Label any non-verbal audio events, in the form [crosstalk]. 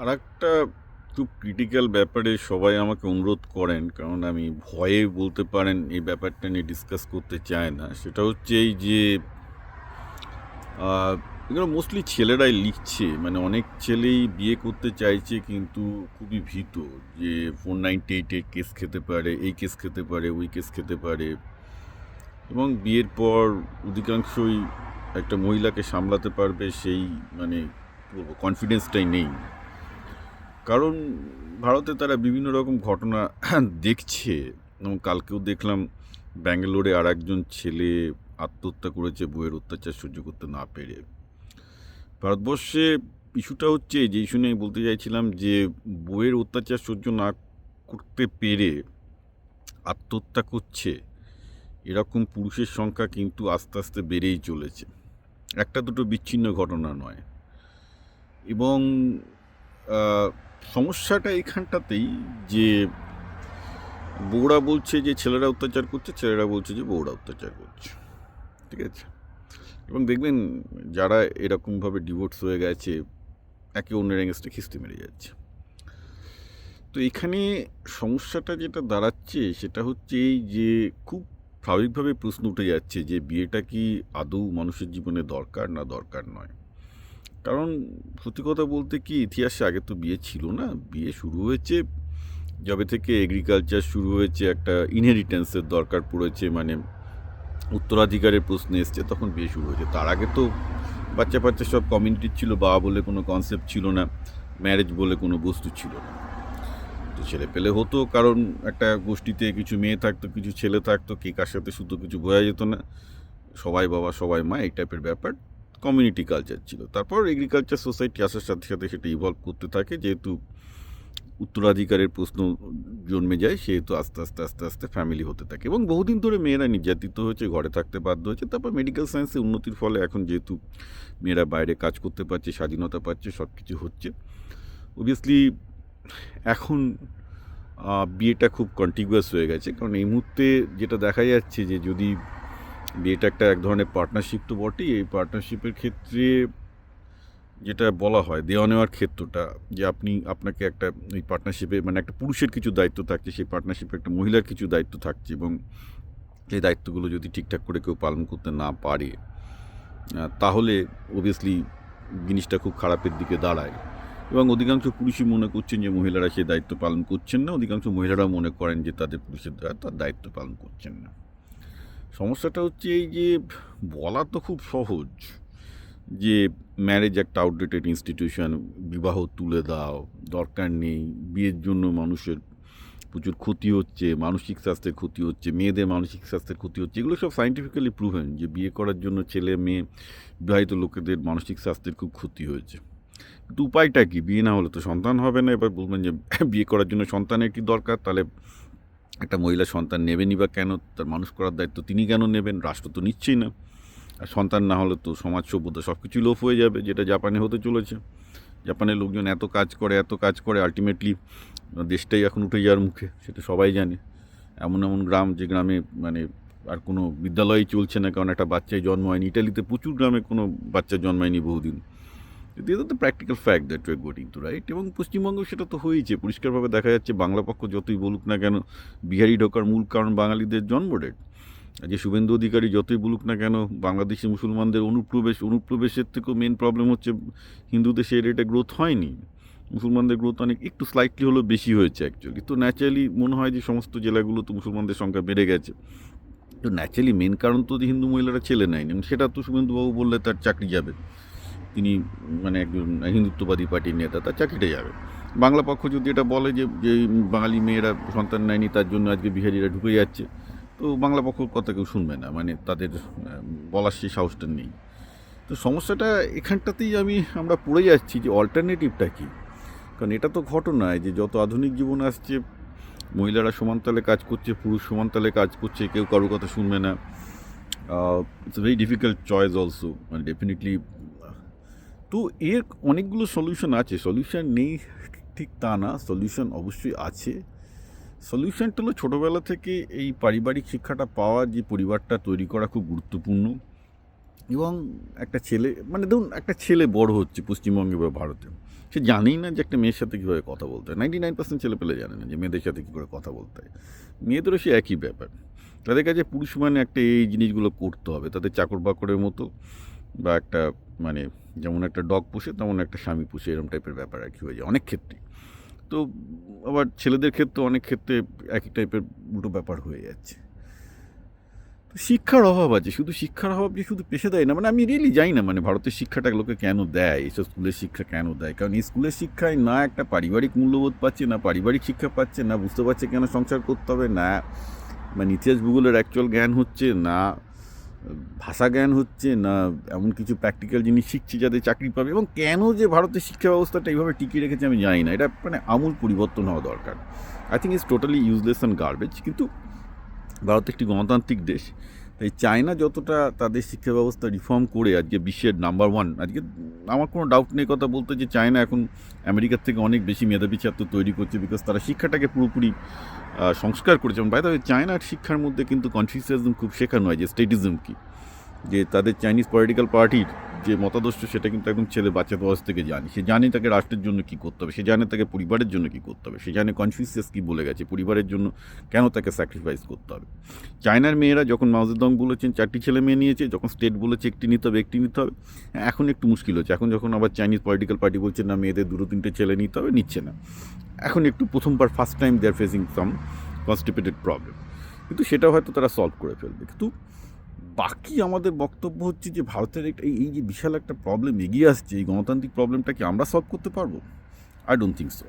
আর একটা খুব ক্রিটিক্যাল ব্যাপারে সবাই আমাকে অনুরোধ করেন, কারণ আমি ভয়ে বলতে পারেন এই ব্যাপারটা নিয়ে ডিসকাস করতে চায় না। সেটা হচ্ছে এই যে এগুলো মোস্টলি ছেলেরাই লিখছে। মানে অনেক ছেলেই বিয়ে করতে চাইছে কিন্তু খুবই ভীত যে ফোর নাইনটি এইটের কেস খেতে পারে, এই কেস খেতে পারে, ওই কেস খেতে পারে। এবং বিয়ের পর অধিকাংশই একটা মহিলাকে সামলাতে পারবে, সেই মানে কনফিডেন্সটাই নেই। কারণ ভারতে তারা বিভিন্ন রকম ঘটনা [clears throat] দেখছে। এবং কালকেও দেখলাম ব্যাঙ্গালোরে আর একজন ছেলে আত্মহত্যা করেছে বইয়ের অত্যাচার সহ্য করতে না পেরে। ভারতবর্ষে ইস্যুটা হচ্ছে যেই শুনে আমি বলতে চাইছিলাম যে বইয়ের অত্যাচার সহ্য না করতে পেরে আত্মহত্যা করছে, এরকম পুরুষের সংখ্যা কিন্তু আস্তে আস্তে বেড়েই চলেছে। একটা দুটো বিচ্ছিন্ন ঘটনা নয়। এবং সমস্যাটা এখানটাতেই যে বউরা বলছে যে ছেলেরা অত্যাচার করছে, ছেলেরা বলছে যে বউরা অত্যাচার করছে। ঠিক আছে? এবং দেখবেন যারা এরকমভাবে ডিভোর্স হয়ে গেছে, একে অন্যের এগেনস্টে খিস্তি মেরে যাচ্ছে। তো এখানে সমস্যাটা যেটা দাঁড়াচ্ছে সেটা হচ্ছে এই যে খুব স্বাভাবিকভাবে প্রশ্ন উঠে যাচ্ছে যে বিয়েটা কি আদৌ মানুষের জীবনে দরকার না দরকার নয়? কারণ সত্যি কথা বলতে কি, ইতিহাসে আগে তো বিয়ে ছিল না। বিয়ে শুরু হয়েছে, যবে থেকে এগ্রিকালচার শুরু হয়েছে, একটা ইনহেরিটেন্সের দরকার পড়েছে মানে উত্তরাধিকারের প্রশ্ন এসছে, তখন বিয়ে শুরু হয়েছে। তার আগে তো বাচ্চা বাচ্চা সব কমিউনিটির ছিল, বাবা বলে কোনো কনসেপ্ট ছিল না ম্যারেজ বলে কোনো বস্তু ছিল না। তো ছেলে পেলে হতো, কারণ একটা গোষ্ঠীতে কিছু মেয়ে থাকতো, কিছু ছেলে থাকতো, কে কার সাথে শুধু কিছু বোঝা যেত না। সবাই বাবা, সবাই মা, এই টাইপের ব্যাপার। কমিউনিটি কালচার ছিল। তারপর এগ্রিকালচার সোসাইটি আসার সাথে সাথে সেটা ইভলভ করতে থাকে, যেহেতু উত্তরাধিকারের প্রশ্ন জন্মে যায়, সেহেতু আস্তে আস্তে আস্তে আস্তে ফ্যামিলি হতে থাকে। এবং বহুদিন ধরে মেয়েরা নির্যাতিত হয়েছে, ঘরে থাকতে বাধ্য হয়েছে। তারপর মেডিকেল সায়েন্সে উন্নতির ফলে এখন যেহেতু মেয়েরা বাইরে কাজ করতে পারছে, স্বাধীনতা পাচ্ছে সব কিছু হচ্ছে। অবভিয়াসলি এখন বিয়েটা খুব কন্টিগুয়াস হয়ে গেছে। কারণ এই মুহূর্তে যেটা দেখা যাচ্ছে যে যদি বিয়েটা একটা এক ধরনের পার্টনারশিপ তো বটেই। এই পার্টনারশিপের ক্ষেত্রে যেটা বলা হয়, দেওয়া নেওয়ার ক্ষেত্রটা, যে আপনি, আপনাকে একটা এই পার্টনারশিপে মানে একটা পুরুষের কিছু দায়িত্ব থাকছে, সেই পার্টনারশিপে একটা মহিলার কিছু দায়িত্ব থাকছে এবং এই দায়িত্বগুলো যদি ঠিকঠাক করে কেউ পালন করতে না পারে তাহলে অবভিয়াসলি জিনিসটা খুব খারাপের দিকে দাঁড়ায়। এবং অধিকাংশ পুরুষই মনে করছেন যে মহিলারা সেই দায়িত্ব পালন করছেন না, অধিকাংশ মহিলারাও মনে করেন যে তাদের পুরুষের দ্বারা তার দায়িত্ব পালন করছেন না। সমস্যাটা হচ্ছে এই যে, বলা তো খুব সহজ যে ম্যারেজ একটা আউটডেটেড ইনস্টিটিউশন বিবাহ তুলে দাও, দরকার নেই, বিয়ের জন্য মানুষের প্রচুর ক্ষতি হচ্ছে, মানসিক স্বাস্থ্যের ক্ষতি হচ্ছে, মেয়েদের মানসিক স্বাস্থ্যের ক্ষতি হচ্ছে, এগুলো সব সাইন্টিফিক্যালি প্রুভেন যে, বিয়ে করার জন্য ছেলে, মেয়ে, বিবাহিত লোকেদের মানসিক স্বাস্থ্যের খুব ক্ষতি হয়েছে। কিন্তু উপায়টা কি? বিয়ে না হলে তো সন্তান হবে না। এবার বলবেন যে, বিয়ে করার জন্য সন্তানের কি দরকার? তাহলে একটা মহিলা সন্তান নেবেনই বা কেন? তার মানুষ করার দায়িত্ব তিনি কেন নেবেন? রাষ্ট্র তো নিচ্ছেই না। আর সন্তান না হলে তো সমাজ সভ্যতা সব কিছুই লোপ হয়ে যাবে, যেটা জাপানে হতে চলেছে। জাপানের লোকজন এত কাজ করে, এত কাজ করে আলটিমেটলি দেশটাই এখন উঠে যাওয়ার মুখে, সেটা সবাই জানে। এমন এমন গ্রাম যে গ্রামে মানে আর কোনো বিদ্যালয়ই চলছে না, কারণ একটা বাচ্চায় জন্ম হয়নি। ইটালিতে প্রচুর গ্রামে কোনো বাচ্চা জন্মায়নি বহুদিন। দিস তো প্র্যাকটিক্যাল ফ্যাক্ট দ্যাট ওয়ে গোটিং টু রাইট এবং পশ্চিমবঙ্গ সেটা তো হয়েছে পরিষ্কারভাবে দেখা যাচ্ছে বাংলা পক্ষ যতই বলুক না কেন, বিহারি ঢোকার মূল কারণ বাঙালিদের জন্ম ডেট যে শুভেন্দু অধিকারী যতই বলুক না কেন, বাংলাদেশি মুসলমানদের অনুপ্রবেশ, অনুপ্রবেশের থেকেও মেন প্রবলেম হচ্ছে হিন্দুদের সেই রেটে গ্রোথ হয়নি। মুসলমানদের গ্রোথ অনেক, একটু স্লাইটলি হলেও বেশি হয়েছে অ্যাকচুয়ালি তো ন্যাচারালি মনে হয় যে সমস্ত জেলাগুলোতে মুসলমানদের সংখ্যা বেড়ে গেছে। তো ন্যাচারালি মেন কারণ তো হিন্দু মহিলারা ছেলে নেয়নি সেটা তো শুভেন্দুবাবু বললে তার চাকরি যাবে। তিনি মানে একজন হিন্দুত্ববাদী পার্টির নেতা, তার চাকরিটা যাবে। বাংলা পক্ষ যদি এটা বলে যে যে বাঙালি মেয়েরা সন্তান নেয়নি, তার জন্য আজকে বিহারিরা ঢুকে যাচ্ছে, তো বাংলা পক্ষর কথা কেউ শুনবে না। মানে তাদের বলার সেই সাহসটা নেই। তো সমস্যাটা এখানটাতেই আমি, আমরা পড়ে যাচ্ছি যে অল্টারনেটিভটা কী? কারণ এটা তো ঘটনায় যে যত আধুনিক জীবন আসছে, মহিলারা সমানতালে কাজ করছে, পুরুষ সমানতালে কাজ করছে, কেউ কারোর কথা শুনবে না। It's very difficult choice also মানে ডেফিনেটলি তো এর অনেকগুলো সলিউশন আছে। সলিউশন নেই ঠিক তা না সলিউশন অবশ্যই আছে। সলিউশনটা হলো ছোটোবেলা থেকে এই পারিবারিক শিক্ষাটা পাওয়া, যে পরিবারটা তৈরি করা খুব গুরুত্বপূর্ণ। এবং একটা ছেলে মানে ধরুন একটা ছেলে বড় হচ্ছে পশ্চিমবঙ্গে বা ভারতে। সে জানেই না যে একটা মেয়ের সাথে কীভাবে কথা বলতে হয়। নাইনটি নাইন পার্সেন্ট ছেলেপেলে জানে না যে মেয়েদের সাথে কী করে কথা বলতে হয়। মেয়েদেরও সে একই ব্যাপার। তাদের কাছে পুরুষ মানে একটা এই জিনিসগুলো করতে হবে। তাদের চাকর বাকরের মতো বা একটা মানে যেমন একটা ডগ পুষে, তেমন একটা স্বামী পুষে এরকম টাইপের ব্যাপার আর কি হয়ে যায় অনেক ক্ষেত্রে। তো আবার ছেলেদের ক্ষেত্রে অনেক ক্ষেত্রে একই টাইপের উল্টো ব্যাপার হয়ে যাচ্ছে। তো শিক্ষার অভাব আছে, শুধু শিক্ষার অভাব যে শুধু পেশে দেয় না মানে আমি রিয়েলি যাই না মানে ভারতের শিক্ষাটা লোকে কেন দেয়, এইসব স্কুলের শিক্ষা কেন দেয়? কারণ এই স্কুলের শিক্ষায় না একটা পারিবারিক মূল্যবোধ পাচ্ছে, না পারিবারিক শিক্ষা পাচ্ছে, না বুঝতে পারছে কেন সংসার করতে হবে, না মানে ইতিহাস ভূগোলের অ্যাকচুয়াল জ্ঞান হচ্ছে, না ভাষা জ্ঞান হচ্ছে না এমন কিছু প্র্যাকটিক্যাল জিনিস শিখছে যাতে চাকরি পাবে এবং কেন যে ভারতের শিক্ষা ব্যবস্থাটা এইভাবে টিকিয়ে রেখেছে আমি জানি না। এটা মানে আমূল পরিবর্তন হওয়া দরকার। I think is totally useless and garbage কিন্তু ভারত একটি গণতান্ত্রিক দেশ। তাই চায়না যতটা তাদের শিক্ষা ব্যবস্থা রিফর্ম করে আজকে বিশ্বের নাম্বার ওয়ান আজকে আমার কোনো ডাউট নেই কথা বলতে যে চায়না এখন আমেরিকার থেকে অনেক বেশি মেধাবী ছাত্র তৈরি করছে বিকজ তারা শিক্ষাটাকে পুরোপুরি সংস্কার করেছে। এবং বাইরে চায়নার শিক্ষার মধ্যে কিন্তু কনফিউসিয়াজম খুব শেখানো হয় যে স্টেটিজম কী। যে তাদের চাইনিজ পলিটিক্যাল পার্টির যে মতাদর্শ সেটা কিন্তু একদম ছেলে বাচ্চা বয়স থেকে জানি। সে জানে তাকে রাষ্ট্রের জন্য কী করতে হবে, সে জানে তাকে পরিবারের জন্য কী করতে হবে, সে জানে কনফিউসিয়াস কী বলে গেছে, পরিবারের জন্য কেন তাকে স্যাক্রিফাইস করতে হবে। চায়নার মেয়েরা যখন মাউজেদং বলেছেন, চারটি ছেলে মেয়ে নিয়েছে, যখন স্টেট বলেছে একটি নিতে হবে, একটি নিতে হবে, এখন একটু মুশকিল হচ্ছে। এখন যখন আবার চাইনিজ পলিটিক্যাল পার্টি বলছে, না, মেয়েদের দুটো তিনটে ছেলে নিতে হবে, নিচ্ছে না। এখন একটু প্রথমবার first time they are facing some constipated problem কিন্তু সেটা হয়তো তারা সলভ করে ফেলবে। কিন্তু বাকি আমাদের বক্তব্য হচ্ছে যে ভারতের একটা এই যে বিশাল একটা প্রবলেম এগিয়ে আসছে, এই গণতান্ত্রিক প্রবলেমটা কি আমরা সলভ করতে পারব? I don't think so